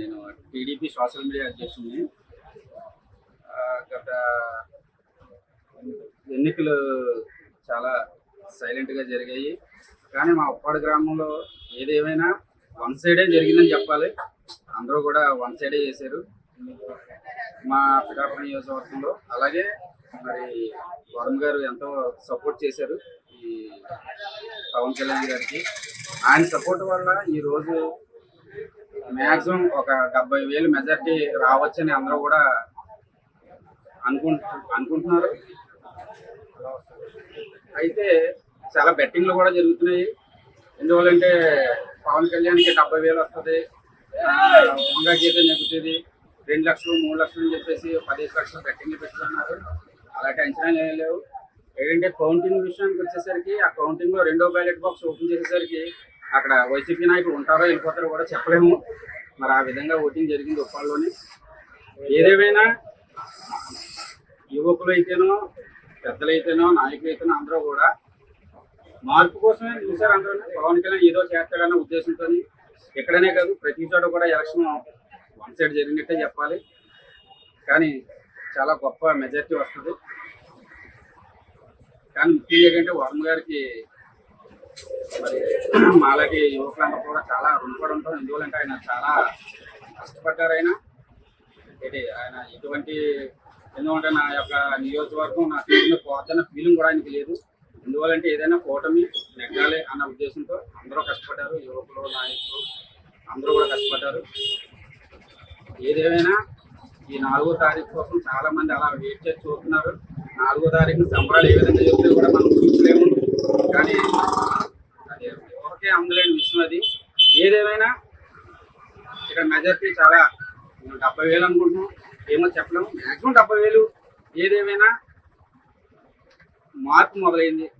నేను TDP social media అధ్యక్షుడిని. గత ఎన్నికలు చాలా సైలెంట్గా జరిగాయి. కానీ మా ఉప్పాడు గ్రామంలో ఏదేమైనా వన్ సైడే జరిగిందని చెప్పాలి. అందరూ కూడా వన్ సైడే చేశారు. మా పిఠాపురం నియోజకవర్గంలో. అలాగే మరి వరుణ్ గారు ఎంతో సపోర్ట్ చేశారు ఈ పవన్ కళ్యాణ్ గారికి. ఆయన సపోర్ట్ వల్ల ఈరోజు మ్యాక్సిమం ఒక డెబ్బై వేలు మెజార్టీ రావచ్చని అందరూ కూడా అనుకుంటు అనుకుంటున్నారు. అయితే చాలా బెట్టింగ్లు కూడా జరుగుతున్నాయి. ఎందువల్లంటే పవన్ కళ్యాణ్కి డెబ్బై వేలు వస్తుంది. వంగా గీతం నెగ్గుతుంది రెండు లక్షలు మూడు లక్షలు అని చెప్పేసి పదిహేను లక్షలు బెట్టింగ్లు పెట్టుకున్నారు. అలాంటి అంచనాలు ఏం లేవు. ఏంటంటే కౌంటింగ్ విషయానికి వచ్చేసరికి ఆ కౌంటింగ్లో రెండో బ్యాలెట్ బాక్స్ ఓపెన్ చేసేసరికి అక్కడ వైసీపీ నాయకులు ఉంటారో వెళ్ళిపోతారో కూడా చెప్పలేము. మరి ఆ విధంగా ఓటింగ్ జరిగింది ఉప్పాల్లోని. ఏదేమైనా యువకులు అయితేనో పెద్దలైతేనో నాయకులైతేనో అందరూ కూడా మార్పు కోసమే చూసారు అందరూ. పవన్ కళ్యాణ్ ఏదో చేస్తాడన్న ఉద్దేశంతో ఎక్కడనే కాదు ప్రతి చోట కూడా ఎలక్షన్ వన్ సైడ్ జరిగినట్టే చెప్పాలి. కానీ చాలా గొప్ప మెజార్టీ వస్తుంది. కానీ ముఖ్యంగా ఏంటంటే వరుణ్ గారికి మరి మాలాంటి యువకులందరూ కూడా చాలా రుణపడి ఉంటాం ఆయన చాలా కష్టపడ్డారు ఆయన. ఆయన ఎటువంటి ఎందుకంటే నా యొక్క నియోజకవర్గం నా తీరులో పోతున్న ఫీలింగ్ కూడా ఆయనకి లేదు. ఎందువల్లంటే ఏదైనా కూటమి నెగ్గాలి అన్న ఉద్దేశంతో అందరూ కష్టపడ్డారు యువకులు నాయకులు అందరూ కూడా కష్టపడ్డారు. ఏదేమైనా ఈ నాలుగో తారీఖు కోసం చాలా మంది అలా వెయిట్ చేసి చూస్తున్నారు. నాలుగో తారీఖు సంబరాలు ఏ విధంగా చెప్తే కూడా అందలేని ఏదేమైనా ఇక్కడ మెజార్టీ చాలా డెబ్బై వేలు అనుకుంటున్నాం. ఏమో చెప్పలేము. మ్యాక్సిమం డెబ్బై వేలు. ఏదేమైనా మార్పు మొదలైంది.